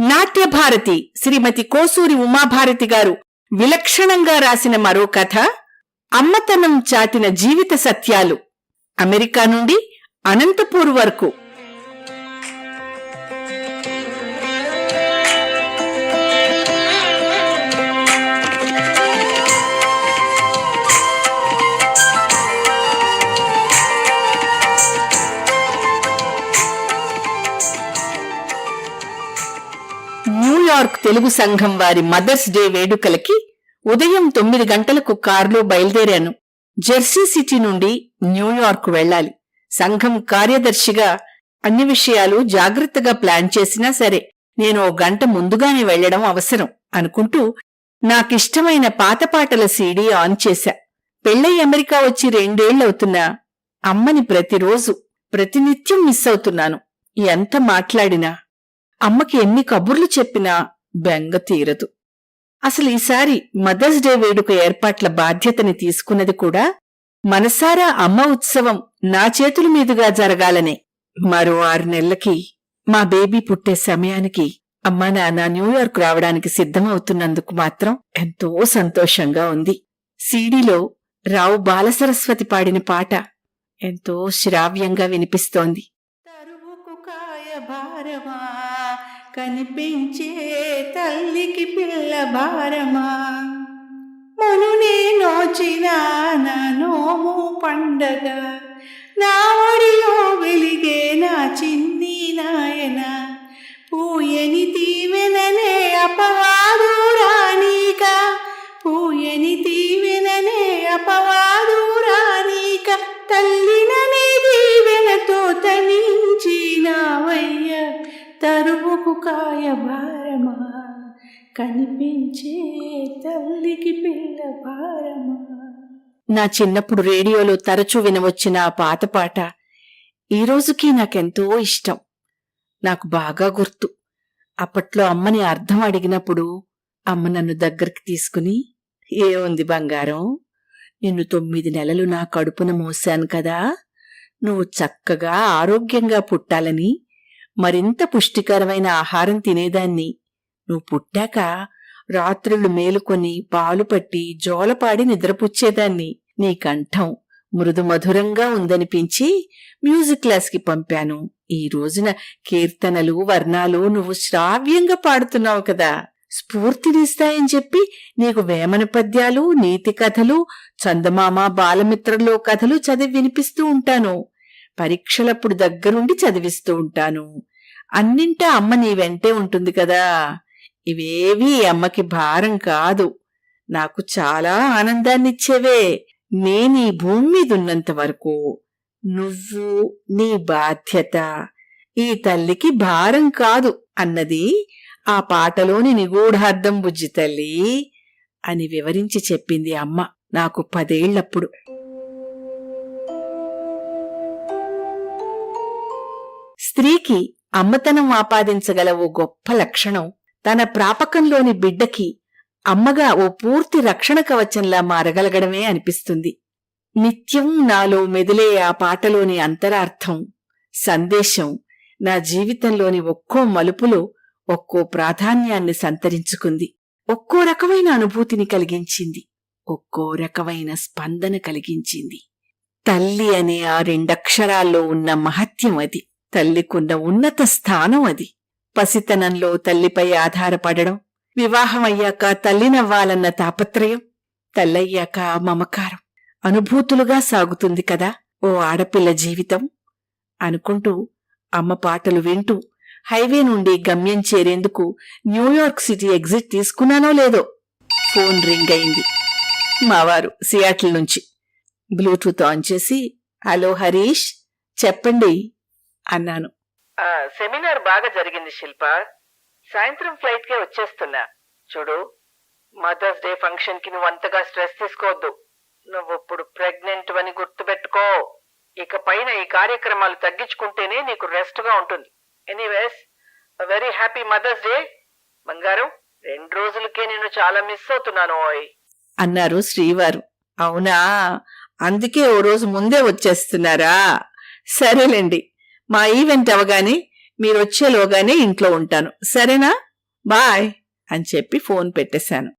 నాట్యభారతి శ్రీమతి కోసూరి ఉమాభారతి గారు విలక్షణంగా రాసిన మరో కథ అమ్మతనం చాటిన జీవిత సత్యాలు. అమెరికా నుండి అనంతపూర్ వరకు న్యూయార్క్ తెలుగు సంఘం వారి మదర్స్ డే వేడుకలకి ఉదయం తొమ్మిది గంటలకు కారులో బయలుదేరాను. జెర్సీ సిటీ నుండి న్యూయార్క్ వెళ్ళాలి. సంఘం కార్యదర్శిగా అన్ని విషయాలు జాగ్రత్తగా ప్లాన్ చేసినా సరే నేను ఓ గంట ముందుగానే వెళ్ళడం అవసరం అనుకుంటూ నాకిష్టమైన పాత పాటల సీడీ ఆన్ చేశా. పెళ్ళై అమెరికా వచ్చి రెండేళ్ళవుతున్నా అమ్మని ప్రతిరోజు ప్రతినిత్యం మిస్ అవుతున్నాను. ఎంత మాట్లాడినా అమ్మకి ఎన్ని కబుర్లు చెప్పినా బెంగ తీరదు. అసలు ఈసారి మదర్స్ డే వేడుక ఏర్పాట్ల బాధ్యతని తీసుకున్నది కూడా మనసారా అమ్మ ఉత్సవం నా చేతుల మీదుగా జరగాలనే. మరో ఆరు నెలలకి మా బేబీ పుట్టే సమయానికి అమ్మా నాన్న న్యూయార్క్ రావడానికి సిద్ధమవుతున్నందుకు మాత్రం ఎంతో సంతోషంగా ఉంది. సీడీలో రావు బాలసరస్వతి పాడిన పాట ఎంతో శ్రావ్యంగా వినిపిస్తోంది. తరువుకు కాయ భారమా కనిపించే తల్లికి పిల్ల భారమా? మునునే నోచిన నా నోము పండగ. నా ఒడిలో వెలిగే నా చిన్ని నాయన. పూయని తీవెననే అపవాదు రానీక పూయని తీవెననే అపవాదు రానీక తల్లి తరువుకు కాయ భారమా కనిపించే తల్లికి పిల్ల భారమా. నా చిన్నప్పుడు రేడియోలో తరచూ వినవచ్చిన ఆ పాత పాట ఈ రోజుకి నాకెంతో ఇష్టం. నాకు బాగా గుర్తు. అప్పట్లో అమ్మని అర్థం అడిగినప్పుడు అమ్మ నన్ను దగ్గరికి తీసుకుని ఏముంది బంగారం? నిన్ను తొమ్మిది నెలలు నా కడుపున మోశాను కదా. నువ్వు చక్కగా ఆరోగ్యంగా పుట్టాలని మరింత పుష్టికరమైన ఆహారం తినేదాన్ని. నువ్వు పుట్టాక రాత్రులు మేలుకొని పాలు పట్టి జోలపాడి నిద్రపుచ్చేదాన్ని. నీ కంఠం మృదు మధురంగా ఉందనిపించి మ్యూజిక్ క్లాస్కి పంపాను. ఈ రోజున కీర్తనలు వర్ణాలు నువ్వు శ్రావ్యంగా పాడుతున్నావు కదా. స్ఫూర్తినిస్తాయని చెప్పి నీకు వేమన పద్యాలు నీతి కథలు చందమామ బాలమిత్రలో కథలు చదివి వినిపిస్తూ ఉంటాను. పరీక్షలప్పుడు దగ్గరుండి చదివిస్తూ ఉంటాను. అన్నింటా అమ్మ నీ వెంటే ఉంటుంది కదా. ఇవేవీ అమ్మకి భారం కాదు. నాకు చాలా ఆనందాన్నిచ్చేవే. నేనీ భూమి మీద ఉన్నంత వరకు నువ్వు నీ బాధ్యత ఈ తల్లికి భారం కాదు అన్నది ఆ పాటలోని నిగూఢార్థం బుజ్జి తల్లి అని వివరించి చెప్పింది అమ్మ నాకు పదేళ్ళప్పుడు స్త్రీకి అమ్మతనం ఆపాదించగల ఓ గొప్ప లక్షణం. తన ప్రాపకంలోని బిడ్డకి అమ్మగా ఓ పూర్తి రక్షణ కవచంలా మారగలగడమే అనిపిస్తుంది. నిత్యం నాలో మెదిలే ఆ పాటలోని అంతరార్థం సందేశం నా జీవితంలోని ఒక్కో మలుపులో ఒక్కో ప్రాధాన్యాన్ని సంతరించుకుంది. ఒక్కో రకమైన అనుభూతిని కలిగించింది. ఒక్కో రకమైన స్పందన కలిగించింది. తల్లి అనే ఆ రెండక్షరాల్లో ఉన్న మహత్యం అది. తల్లికున్న ఉన్నత స్థానం అది. పసితనంలో తల్లిపై ఆధారపడడం వివాహమయ్యాక తల్లినవ్వాలన్న తాపత్రయం తల్లయ్యాక మమకారం అనుభూతులుగా సాగుతుంది కదా ఓ ఆడపిల్ల జీవితం అనుకుంటూ అమ్మ పాటలు వింటూ హైవే నుండి గమ్యం చేరేందుకు న్యూయార్క్ సిటీ ఎగ్జిట్ తీసుకున్నానో లేదో? ఫోన్ రింగ్ అయింది. మావారు సియాటిల్ నుంచి. బ్లూటూత్ ఆన్ చేసి హలో హరీష్ చెప్పండి అన్నాను. సెమినార్ బాగా జరిగింది శిల్ప. సాయంత్రం ఫ్లైట్ కే వచ్చేస్తున్నా. చూడు మదర్స్ డే ఫంక్షన్కి నువ్వు అంతగా స్ట్రెస్ తీసుకోవద్దు. నువ్వు ఇప్పుడు ప్రెగ్నెంట్ అని గుర్తుపెట్టుకో. ఇక పైన ఈ కార్యక్రమాలు తగ్గించుకుంటేనే నీకు రెస్ట్గా ఉంటుంది. Anyways very happy mother's day. బంగారం రెండు రోజులకే నేను చాలా మిస్ అవుతున్నాను ఓయ్. అన్నారు శ్రీవారు. అవునా? అందుకే ఓ రోజు ముందే వచ్చేస్తున్నారా? సరేలేండి. మా ఈవెంట్ అవగానే మీరు వచ్చేలోగానే ఇంట్లో ఉంటాను. సరేనా? బాయ్ అని చెప్పి ఫోన్ పెట్టేశాను.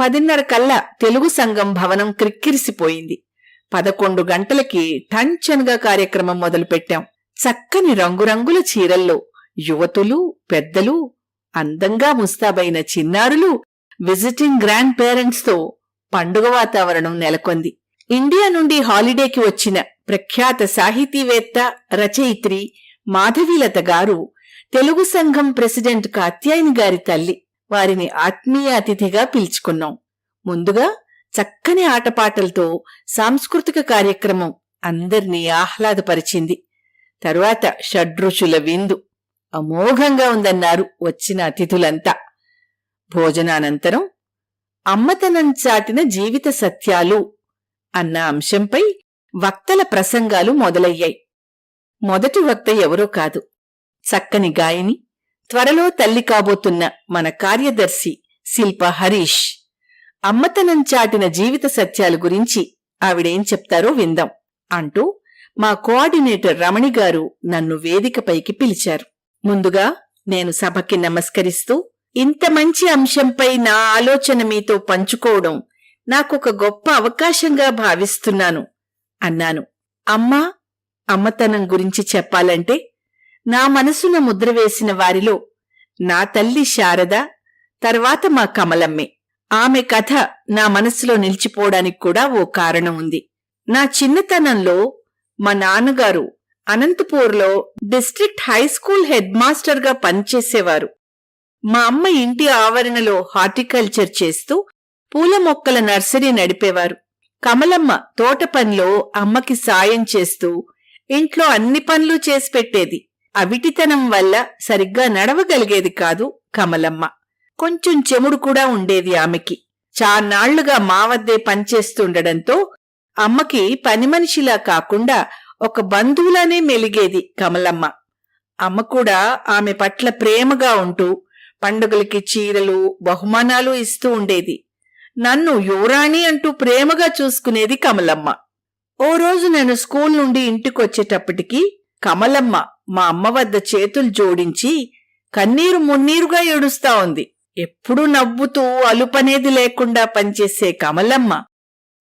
పదిన్నర కల్లా తెలుగు సంఘం భవనం క్రిక్కిరిసిపోయింది. పదకొండు గంటలకి టంచన్గా కార్యక్రమం మొదలుపెట్టాం. చక్కని రంగురంగుల చీరల్లో యువతులు పెద్దలు అందంగా ముస్తాబైన చిన్నారులు విజిటింగ్ గ్రాండ్ పేరెంట్స్తో పండుగ వాతావరణం నెలకొంది. ఇండియా నుండి హాలిడేకి వచ్చిన ప్రఖ్యాత సాహితీవేత్త రచయిత్రి మాధవీలత గారు తెలుగు సంఘం ప్రెసిడెంట్ కాత్యాయని గారి తల్లి వారిని ఆత్మీయ అతిథిగా పిలుచుకున్నాం. ముందుగా చక్కని ఆటపాటలతో సాంస్కృతిక కార్యక్రమం అందర్నీ ఆహ్లాదపరిచింది. తరువాత షడ్రుచుల విందు అమోఘంగా ఉందన్నారు వచ్చిన అతిథులంతా. భోజనానంతరం అమ్మతనం చాటిన జీవిత సత్యాలు అన్న అంశంపై వక్తల ప్రసంగాలు మొదలయ్యాయి. మొదటి వక్త ఎవరో కాదు. చక్కని గాయని త్వరలో తల్లి కాబోతున్న మన కార్యదర్శి శిల్ప హరీష్. అమ్మతనం చాటిన జీవిత సత్యాల గురించి ఆవిడేం చెప్తారో విందాం అంటూ మా కోఆర్డినేటర్ రమణి గారు నన్ను వేదికపైకి పిలిచారు. ముందుగా నేను సభకి నమస్కరిస్తూ ఇంత మంచి అంశంపై నా ఆలోచన మీతో పంచుకోవడం నాకొక గొప్ప అవకాశంగా భావిస్తున్నాను అన్నాను. అమ్మా అమ్మతనం గురించి చెప్పాలంటే నా మనసున ముద్ర వేసిన వారిలో నా తల్లి శారద తర్వాత మా కమలమ్మే. ఆమె కథ నా మనసులో నిలిచిపోవడానికి కూడా ఓ కారణం ఉంది. నా చిన్నతనంలో మా నాన్నగారు అనంతపూర్లో డిస్ట్రిక్ట్ హై స్కూల్ హెడ్ మాస్టర్గా పనిచేసేవారు. మా అమ్మ ఇంటి ఆవరణలో హార్టికల్చర్ చేస్తూ పూల మొక్కల నర్సరీ నడిపేవారు. కమలమ్మ తోట పనిలో అమ్మకి సాయం చేస్తూ ఇంట్లో అన్ని పనులు చేసి పెట్టేది. అవిటితనం వల్ల సరిగ్గా నడవగలిగేది కాదు కమలమ్మ. కొంచెం చెముడు కూడా ఉండేది ఆమెకి. చాన్నాళ్ళుగా మా వద్దే పనిచేస్తుండడంతో అమ్మకి పని మనిషిలా కాకుండా ఒక బంధువులానే మెలిగేది కమలమ్మ. అమ్మ కూడా ఆమె పట్ల ప్రేమగా ఉంటూ పండుగలకి చీరలు బహుమానాలు ఇస్తూ ఉండేది. నన్ను యువరాణి అంటూ ప్రేమగా చూసుకునేది కమలమ్మ. ఓ రోజు నేను స్కూల్ నుండి ఇంటికొచ్చేటప్పటికి కమలమ్మ మా అమ్మ వద్ద చేతులు జోడించి కన్నీరు మున్నీరుగా ఏడుస్తా ఉంది. ఎప్పుడూ నవ్వుతూ అలుపనేది లేకుండా పనిచేసే కమలమ్మ.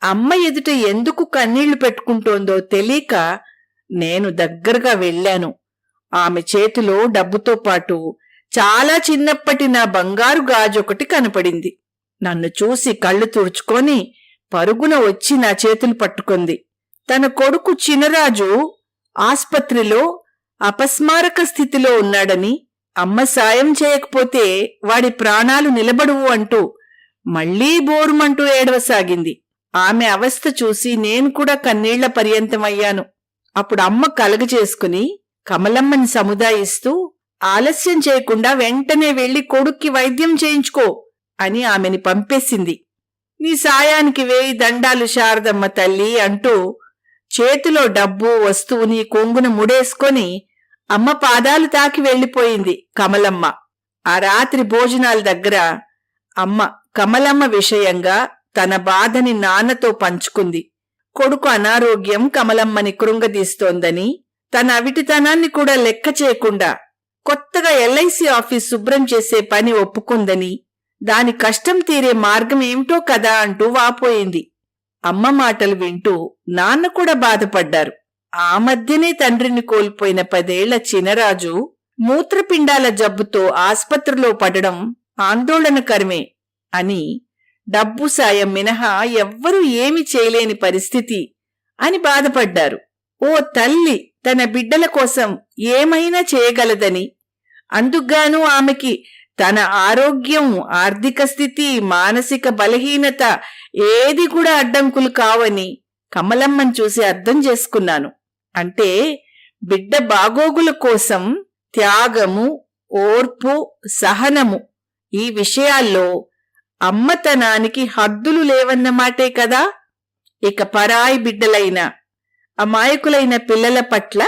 అమ్మ ఎదుట ఎందుకు కన్నీళ్ళు పెట్టుకుంటోందో తెలియక నేను దగ్గరగా వెళ్ళాను. ఆమె చేతిలో డబ్బుతో పాటు చాలా చిన్నప్పటి నా బంగారు గాజొకటి కనపడింది. నన్ను చూసి కళ్ళు తుడుచుకొని పరుగున వచ్చి నా చేతులు పట్టుకుంది. తన కొడుకు చినరాజు ఆస్పత్రిలో అపస్మారక స్థితిలో ఉన్నాడని అమ్మ సాయం చేయకపోతే వాడి ప్రాణాలు నిలబడువు అంటూ మళ్ళీ బోరుమంటూ ఏడవసాగింది. ఆమె అవస్థ చూసి నేను కూడా కన్నీళ్ళ పర్యంతమయ్యాను. అప్పుడు అమ్మ కలగ చేసుకుని కమలమ్మని సముదాయిస్తూ ఆలస్యం చేయకుండా వెంటనే వెళ్ళి కొడుక్కి వైద్యం చేయించుకో అని ఆమెని పంపేసింది. నీ సాయానికి వేయి దండాలు శారదమ్మ తల్లి అంటూ చేతిలో డబ్బు వస్తువుని కొంగున ముడేసుకొని అమ్మ పాదాలు తాకి వెళ్ళిపోయింది కమలమ్మ. ఆ రాత్రి భోజనాల దగ్గర అమ్మ కమలమ్మ విషయంగా తన బాధని నాన్నతో పంచుకుంది. కొడుకు అనారోగ్యం కమలమ్మని కృంగదీస్తోందని తన అవిటితనాన్ని కూడా లెక్క చేయకుండా కొత్తగా ఎల్ఐసి ఆఫీస్ శుభ్రం చేసే పని ఒప్పుకుందని దాని కష్టం తీరే మార్గం ఏమిటో కదా అంటూ వాపోయింది. అమ్మ మాటలు వింటూ నాన్న కూడా బాధపడ్డారు. ఆ మధ్యనే తండ్రిని కోల్పోయిన పదేళ్ళ చినరాజు మూత్రపిండాల జబ్బుతో ఆస్పత్రిలో పడడం ఆందోళనకరమే అని డబ్బు సాయం మినహా ఎవ్వరూ ఏమి చేయలేని పరిస్థితి అని బాధపడ్డారు. ఓ తల్లి! తన బిడ్డల కోసం ఏమైనా చేయగలదని. అందుకుగాను ఆమెకి తన ఆరోగ్యం ఆర్థిక స్థితి మానసిక బలహీనత ఏది కూడా అడ్డంకులు కావని కమలమ్మని చూసి అర్థం చేసుకున్నాను. అంటే బిడ్డ బాగోగుల కోసం త్యాగము ఓర్పు సహనము ఈ విషయాల్లో అమ్మతనానికి హద్దులు లేవన్నమాటే కదా. ఇక పరాయి బిడ్డలైన అమాయకులైన పిల్లల పట్ల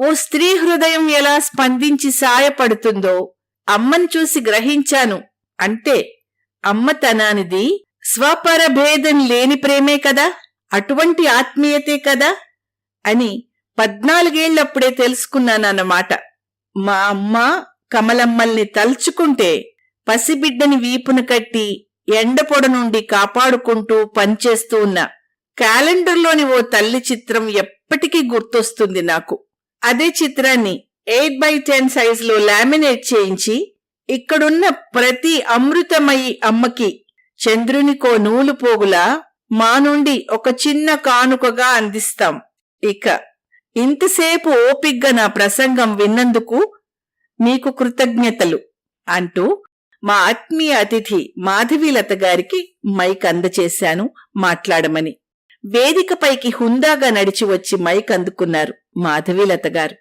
ఓ స్త్రీ హృదయం ఎలా స్పందించి సాయపడుతుందో అమ్మని చూసి గ్రహించాను. అంటే అమ్మతనానిది స్వపరభేదం లేని ప్రేమే కదా? అటువంటి ఆత్మీయతే కదా? అని పద్నాలుగేళ్ళప్పుడే తెలుసుకున్నానన్నమాట. మా అమ్మ కమలమ్మల్ని తలుచుకుంటే పసిబిడ్డని వీపును కట్టి ఎండపొడ నుండి కాపాడుకుంటూ పనిచేస్తూ ఉన్నా. క్యాలెండర్లోని ఓ తల్లి చిత్రం ఎప్పటికీ గుర్తొస్తుంది నాకు. అదే చిత్రాన్ని ఎయిట్ బై టెన్ సైజులో లామినేట్ చేయించి ఇక్కడున్న ప్రతి అమృతమయి అమ్మకి చంద్రునికో నూలు పోగులా మా నుండి ఒక చిన్న కానుకగా అందిస్తాం. ఇక ఇంతసేపు ఓపిగ్గా నా ప్రసంగం విన్నందుకు మీకు కృతజ్ఞతలు అంటూ మా ఆత్మీయ అతిథి మాధవీలత గారికి మైక్ అందచేశాను. మాట్లాడమని. వేదికపైకి హుందాగా నడిచి వచ్చి మైక్ అందుకున్నారు మాధవీలత గారు.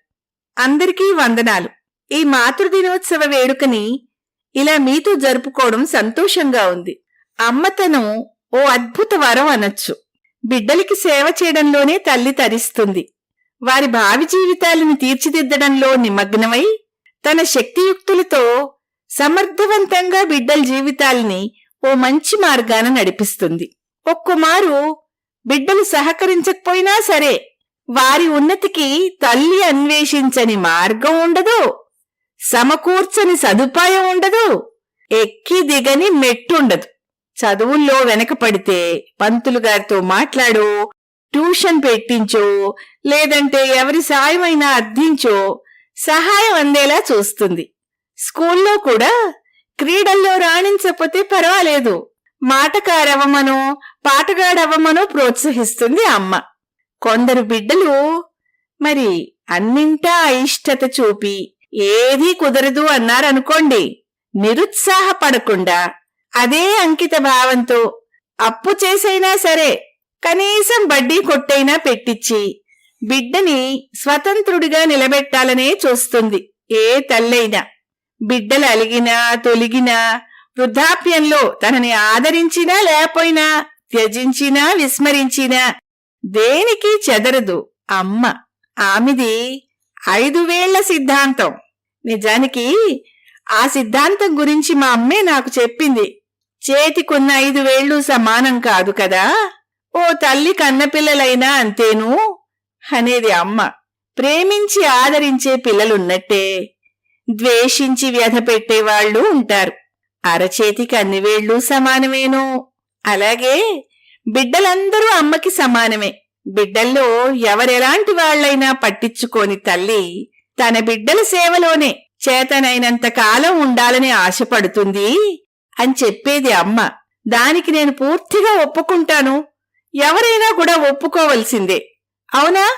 అందరికీ వందనాలు. ఈ మాతృదినోత్సవ వేడుకని ఇలా మీతో జరుపుకోవడం సంతోషంగా ఉంది. అమ్మతనం ఓ అద్భుత వరం అనొచ్చు. బిడ్డలకి సేవ చేయడంలోనే తల్లి తరిస్తుంది. వారి భావి జీవితాలను తీర్చిదిద్దడంలో నిమగ్నమై తన శక్తియుక్తులతో సమర్థవంతంగా బిడ్డల జీవితాల్ని ఓ మంచి మార్గాన నడిపిస్తుంది. ఒక్కమారు బిడ్డలు సహకరించకపోయినా సరే వారి ఉన్నతికి తల్లి అన్వేషించని మార్గం ఉండదు. సమకూర్చని సదుపాయం ఉండదు. ఎక్కి దిగని మెట్టుండదు చదువుల్లో వెనకపడితే పంతులు గారితో మాట్లాడో ట్యూషన్ పెట్టించో లేదంటే ఎవరి సాయమైనా అర్థించో సహాయం అందేలా చూస్తుంది. స్కూల్లో కూడా క్రీడల్లో రాణించకపోతే పర్వాలేదు. మాటకారవ్వమనో పాటగాడవ్వమనో ప్రోత్సహిస్తుంది అమ్మ. కొందరు బిడ్డలు మరి అన్నింటా అయిష్టత చూపి ఏదీ కుదరదు అన్నారనుకోండి నిరుత్సాహపడకుండా అదే అంకిత భావంతో అప్పు చేసైనా సరే కనీసం వడ్డీ కొట్టైనా పెట్టించి బిడ్డని స్వతంత్రుడిగా నిలబెట్టాలనే చూస్తుంది ఏ తల్లైనా. బిడ్డలు అలిగినా తొలిగినా వృద్ధాప్యంలో తనని ఆదరించినా లేకపోయినా త్యజించినా విస్మరించినా దేనికి చెదరదు అమ్మ. ఆమెది ఐదు వేళ్ళ సిద్ధాంతం. నిజానికి ఆ సిద్ధాంతం గురించి మా అమ్మే నాకు చెప్పింది. చేతికున్న ఐదు వేళ్ళు సమానం కాదు కదా. ఓ తల్లి కన్నపిల్లలైనా అంతేను? అనేది అమ్మ. ప్రేమించి ఆదరించే పిల్లలున్నట్టే. ద్వేషించి వ్యధ పెట్టేవాళ్ళు ఉంటారు. అరచేతికి అన్ని వేళ్ళు సమానమేను. అలాగే బిడ్డలందరూ అమ్మకి సమానమే. బిడ్డల్లో ఎవరెలాంటి వాళ్ళైనా పట్టించుకోని తల్లి తన బిడ్డల సేవలోనే చేతనైనంత కాలం ఉండాలని ఆశపడుతుంది అని చెప్పేది అమ్మ. దానికి నేను పూర్తిగా ఒప్పుకుంటాను. ఎవరైనా కూడా ఒప్పుకోవలసిందే. అవునా?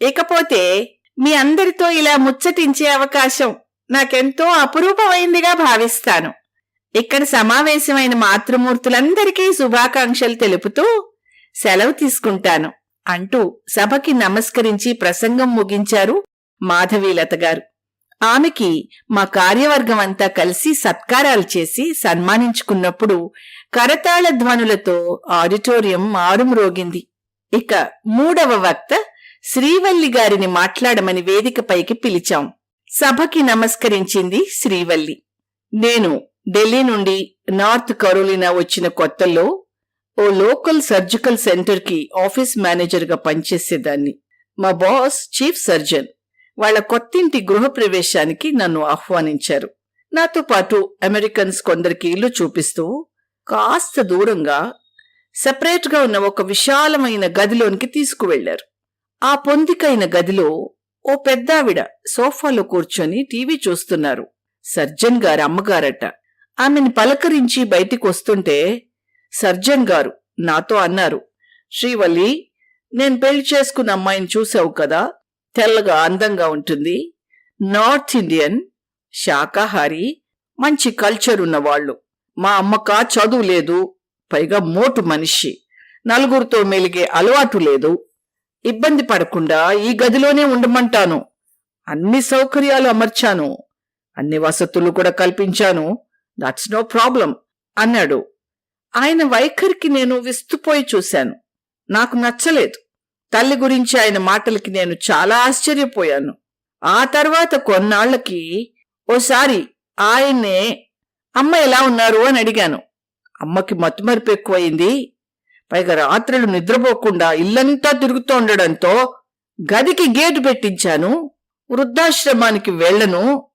ఇకపోతే మీ అందరితో ఇలా ముచ్చటించే అవకాశం నాకెంతో అపురూపమైందిగా భావిస్తాను. ఇక్కడ సమావేశమైన మాతృమూర్తులందరికీ శుభాకాంక్షలు తెలుపుతూ సెలవు తీసుకుంటాను అంటూ సభకి నమస్కరించి ప్రసంగం ముగించారు మాధవీలత గారు. ఆమెకి మా కార్యవర్గం అంతా కలిసి సత్కారాలు చేసి సన్మానించుకున్నప్పుడు కరతాళ ధ్వనులతో ఆడిటోరియం మారుమ్రోగింది ఇక మూడవ వక్త శ్రీవల్లి గారిని మాట్లాడమని వేదికపైకి పిలిచాం. సభకి నమస్కరించింది శ్రీవల్లి. నేను ఢిల్లీ నుండి నార్త్ కరోలినా వచ్చిన కొత్తల్లో ఓ లోకల్ సర్జికల్ సెంటర్కి ఆఫీస్ మేనేజర్గా పనిచేసేదాన్ని. మా బాస్ చీఫ్ సర్జన్ వాళ్ళ కొత్తింటి గృహప్రవేశానికి నన్ను ఆహ్వానించారు. నాతో పాటు అమెరికన్స్ కొందరికి ఇల్లు చూపిస్తూ కాస్త దూరంగా సెపరేట్గా ఉన్న ఒక విశాలమైన గదిలోనికి తీసుకువెళ్ళారు ఆ పొందికైన గదిలో ఓ పెద్దావిడ సోఫాలో కూర్చొని టీవీ చూస్తున్నారు. సర్జన్ గారు అమ్మగారట. ఆమెను పలకరించి బయటికి వస్తుంటే సర్జన్ గారు నాతో అన్నారు శ్రీవల్లి నేను పెళ్ళి చేసుకున్న అమ్మాయిని చూసావు కదా తెల్లగా అందంగా ఉంటుంది. నార్త్ ఇండియన్ శాకాహారి మంచి కల్చర్ ఉన్నవాళ్ళు. మా అమ్మక చదువు లేదు పైగా మోటు మనిషి. నలుగురితో మెలిగే అలవాటు లేదు. ఇబ్బంది పడకుండా ఈ గదిలోనే ఉండమంటాను. అన్ని సౌకర్యాలు అమర్చాను. అన్ని వసతులు కూడా కల్పించాను. దట్స్ నో ప్రాబ్లం అన్నాడు. ఆయన వైఖరికి నేను విస్తుపోయి చూశాను. నాకు నచ్చలేదు. తల్లి గురించి ఆయన మాటలకి నేను చాలా ఆశ్చర్యపోయాను. ఆ తర్వాత కొన్నాళ్ళకి ఓసారి ఆయన్నే అమ్మ ఎలా ఉన్నారు? అని అడిగాను. అమ్మకి మత్తుమరుపు ఎక్కువయింది పైగా రాత్రులు నిద్రపోకుండా ఇల్లంతా తిరుగుతూ ఉండడంతో గదికి గేటు పెట్టించాను. వృద్ధాశ్రమానికి వెళ్ళను.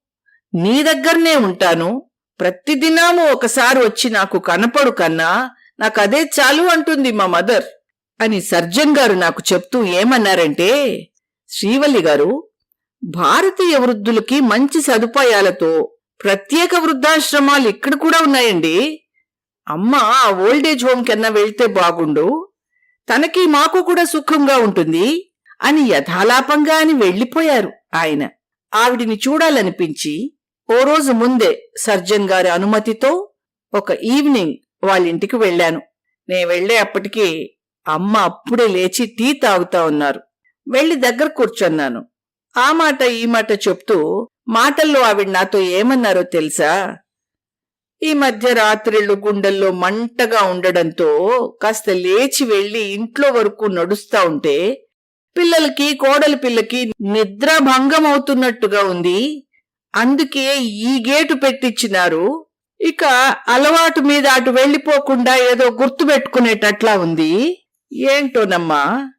నీ దగ్గరనే ఉంటాను. ప్రతిదినము ఒకసారి వచ్చి నాకు కనపడు కన్నా నాకు అదే చాలు అంటుంది మా మదర్ అని సర్జన్ గారు నాకు చెప్తూ ఏమన్నారంటే శ్రీవల్లి గారు భారతీయ వృద్ధులకి మంచి సదుపాయాలతో ప్రత్యేక వృద్ధాశ్రమాలు ఇక్కడ కూడా ఉన్నాయండి. అమ్మ ఆ ఓల్డేజ్ హోమ్ కన్నా వెళ్తే బాగుండు తనకి మాకు కూడా సుఖంగా ఉంటుంది అని యథాలాపంగా అని వెళ్ళిపోయారు ఆయన. ఆవిడిని చూడాలనిపించి ఓ రోజు ముందే సర్జన్ గారి అనుమతితో ఒక ఈవినింగ్ వాళ్ళింటికి వెళ్ళాను. నేను వెళ్ళే అప్పటికి అమ్మ అప్పుడే లేచి టీ తాగుతా ఉన్నారు. వెళ్ళి దగ్గర కూర్చున్నాను. ఆ మాట ఈ మాట చెప్తూ మాటల్లో ఆవిడ నాతో ఏమన్నారో తెలుసా? ఈ మధ్య రాత్రిళ్ళు గుండెల్లో మంటగా ఉండడంతో కాస్త లేచి వెళ్ళి ఇంట్లో వరకు నడుస్తా ఉంటే పిల్లలకి కోడలి పిల్లకి నిద్ర భంగం అవుతున్నట్టుగా ఉంది. అందుకే ఈ గేటు పెట్టించినారు ఇక అలవాటు మీద అటు వెళ్ళిపోకుండా ఏదో గుర్తు పెట్టుకునేటట్లా ఉంది. ఏంటోనమ్మా?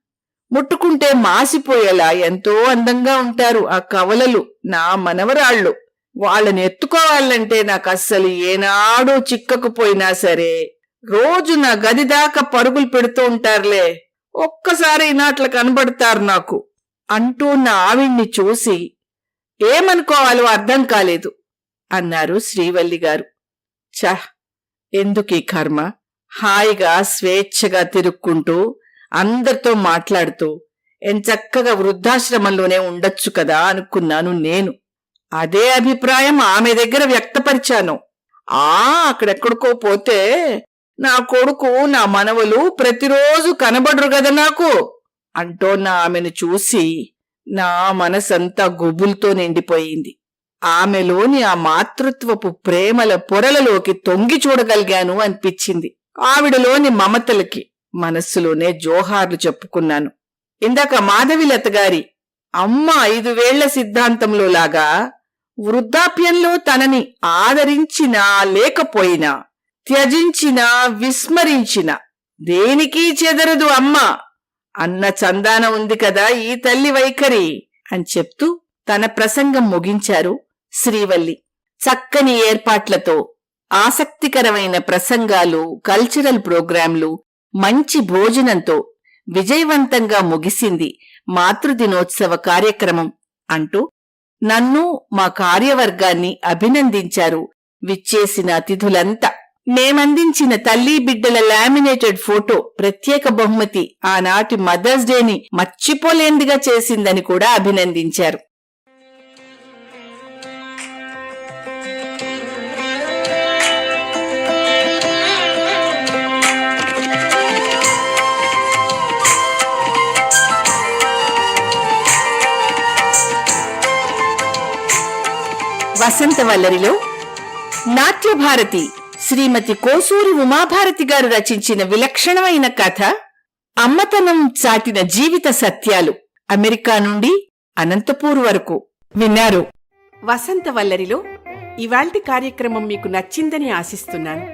ముట్టుకుంటే మాసిపోయేలా ఎంతో అందంగా ఉంటారు ఆ కవలలు నా మనవరాళ్ళు. వాళ్ళని ఎత్తుకోవాలంటే నాకు అస్సలు ఏనాడూ చిక్కకపోయినా సరే రోజు నా గది దాకా పరుగులు పెడుతూ ఉంటారులే. ఒక్కసారి నాట్ల కనబడతారు నాకు. అంటూ నా ఆవిణ్ణి చూసి ఏమనుకోవాలో అర్థం కాలేదు అన్నారు శ్రీవల్లి గారు. చహ్ ఎందుకీ కర్మ? హాయిగా స్వేచ్ఛగా తిరుక్కుంటూ అందరితో మాట్లాడుతూ ఎంచక్కగా వృద్ధాశ్రమంలోనే ఉండొచ్చు కదా అనుకున్నాను నేను. అదే అభిప్రాయం ఆమె దగ్గర వ్యక్తపరిచాను. ఆ అక్కడెక్కడికో పోతే నా కొడుకు నా మనవలు ప్రతిరోజు కనబడరు కదా నాకు అంటోన్న ఆమెను చూసి నా మనసంతా గుబుల్తో నిండిపోయింది. ఆమెలోని ఆ మాతృత్వపు ప్రేమల పొరలలోకి తొంగి చూడగలిగాను అనిపించింది. ఆవిడలోని మమతలకి మనస్సులోనే జోహార్లు చెప్పుకున్నాను. ఇందాక మాధవిలత గారి అమ్మ ఐదు వేళ్ళ సిద్ధాంతంలో లాగా వృద్ధాప్యంలో తనని ఆదరించినా లేకపోయినా త్యజించినా విస్మరించిన దేనికీ చెదరదు అమ్మ! అన్న చందాన ఉంది కదా ఈ తల్లి వైఖరి అని చెప్తూ తన ప్రసంగం ముగించారు శ్రీవల్లి. చక్కని ఏర్పాట్లతో ఆసక్తికరమైన ప్రసంగాలు కల్చరల్ ప్రోగ్రాంలు మంచి భోజనంతో విజయవంతంగా ముగిసింది మాతృదినోత్సవ కార్యక్రమం అంటూ నన్ను మా కార్యవర్గాన్ని అభినందించారు విచ్చేసిన అతిథులంతా. మేమందించిన తల్లి బిడ్డల లామినేటెడ్ ఫోటో ప్రత్యేక బహుమతి ఆనాటి మదర్స్ డేని మర్చిపోలేందిగా చేసిందని కూడా అభినందించారు. వసంత వల్లరిలో నాట్యభారతి శ్రీమతి కోసూరి ఉమాభారతి గారు రచించిన విలక్షణమైన కథ అమ్మతనం చాటిన జీవిత సత్యాలు అమెరికా నుండి అనంతపూర్ వరకు. విన్నారు. వసంత వల్లరిలో ఇవాల్టి కార్యక్రమం మీకు నచ్చిందని ఆశిస్తున్నాను.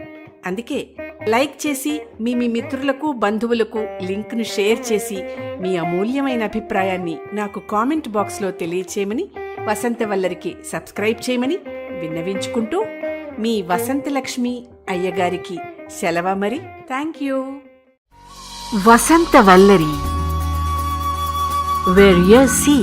అందుకే లైక్ చేసి మీ మీ మిత్రులకు బంధువులకు లింక్ను షేర్ చేసి మీ అమూల్యమైన అభిప్రాయాన్ని నాకు కామెంట్ బాక్స్లో తెలియచేయమని వసంత వల్లరికి సబ్స్క్రైబ్ చేయమని విన్నవించుకుంటూ మీ వసంతలక్ష్మి అయ్యగారికి సెలవ మరి. థ్యాంక్ యూ వసంత వల్లరి వెర్ యూ సీ